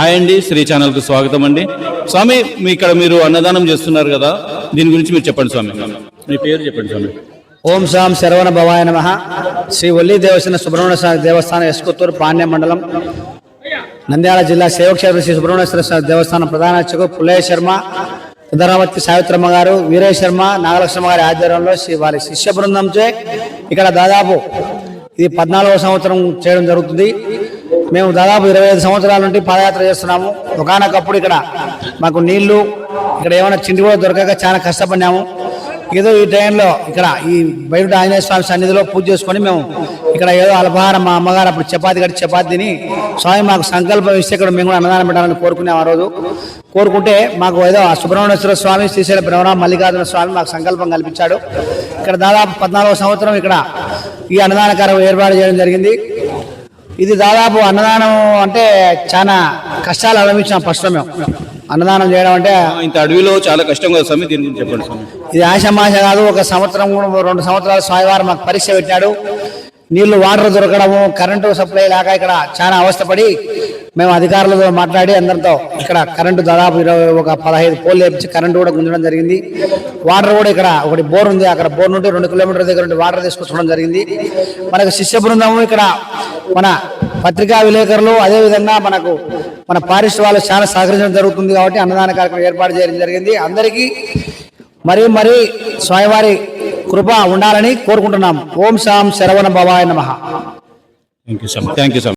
Hi అండి శ్రీ ఛానల్కి స్వాగతం అండి. స్వామి మీ ఇక్కడ మీరు అన్నదానం చేస్తున్నారు కదా దీని గురించి మీరు చెప్పండి స్వామి. మీ పేరు చెప్పండి స్వామి. ఓం సాం శరవణ భవాయ నమ. శ్రీ ఒల్లి దేవస్థాన సుబ్రహ్మణ్య స్వామి దేవస్థానం ఎస్కొత్తూరు పాండ్య మండలం. నంద్యాల జిల్లా సేవక్షేత్ర శ్రీ సుబ్రహ్మణ్యేశ్వర స్వామి దేవస్థానం ప్రధాన అర్చకు పుల్లయ్య శర్మ ధర్మవతి సావిత్రమ్మ గారు వీరయ్య శర్మ నాగలక్ష్మ గారి ఆధ్వర్యంలో శ్రీ వారి శిష్య బృందంచే ఇక్కడ దాదాపు ఇది పద్నాలుగవ సంవత్సరం చేయడం జరుగుతుంది. మేము దాదాపు ఇరవై ఐదు సంవత్సరాల నుండి పాదయాత్ర చేస్తున్నాము. ఒకనొకప్పుడు ఇక్కడ మాకు నీళ్ళు ఇక్కడ ఏమైనా చిండి కూడా దొరకక చాలా కష్టపడినాము. ఏదో ఈ టైంలో ఇక్కడ ఈ బయట ఆంజనేయ స్వామి సన్నిధిలో పూజ చేసుకొని మేము ఇక్కడ ఏదో అల్పహారం మా అమ్మగారు అప్పుడు చపాతి కట్టి చపాతి తిని స్వామి మాకు సంకల్పం ఇస్తే ఇక్కడ మేము కూడా అన్నదానం పెట్టాలని కోరుకున్నాం ఆ రోజు. కోరుకుంటే మాకు ఏదో సుబ్రహ్మణ్యేశ్వర స్వామి శ్రీశైల బ్రహ్మ మల్లికార్జున స్వామి మాకు సంకల్పం కల్పించాడు. ఇక్కడ దాదాపు పద్నాలుగో సంవత్సరం ఇక్కడ ఈ అన్నదాన ఏర్పాటు చేయడం జరిగింది. ఇది దాదాపు అన్నదానం అంటే చాలా కష్టాలు అనుభవించాం ఫస్ట్ మేము అన్నదానం చేయడం అంటే ఇంత అడవిలో చాలా కష్టం కదా స్వామి దీని గురించి చెప్పండి స్వామి. ఇది ఆశమాష కాదు ఒక సంవత్సరం కూడా రెండు సంవత్సరాలు స్వామివారు మాకు పరీక్ష పెట్టాడు నీళ్ళు వాటర్ దొరకడము కరెంటు సప్లై లేక ఇక్కడ చాలా అవస్థపడి మేము అధికారులతో మాట్లాడి అందరితో ఇక్కడ కరెంటు దాదాపు ఇరవై ఒక పదహైదు పోల్ లేపించి కరెంటు కూడా గుంజడం జరిగింది. వాటర్ కూడా ఇక్కడ ఒకటి బోర్ ఉంది. అక్కడ బోర్ నుండి రెండు కిలోమీటర్ల దగ్గర నుండి వాటర్ తీసుకొచ్చడం జరిగింది. మనకు శిష్య బృందము ఇక్కడ మన పత్రికా విలేకరులు అదేవిధంగా మనకు మన పారిశ్ర వాళ్ళు చాలా సహకరించడం జరుగుతుంది కాబట్టి అన్నదాన కార్యక్రమం ఏర్పాటు చేయడం జరిగింది. అందరికీ మరి మరి స్వామివారి కృప ఉండాలని కోరుకుంటున్నాం ఓం శాం శరవణ భవాయ నమ. Thank you sir thank you sir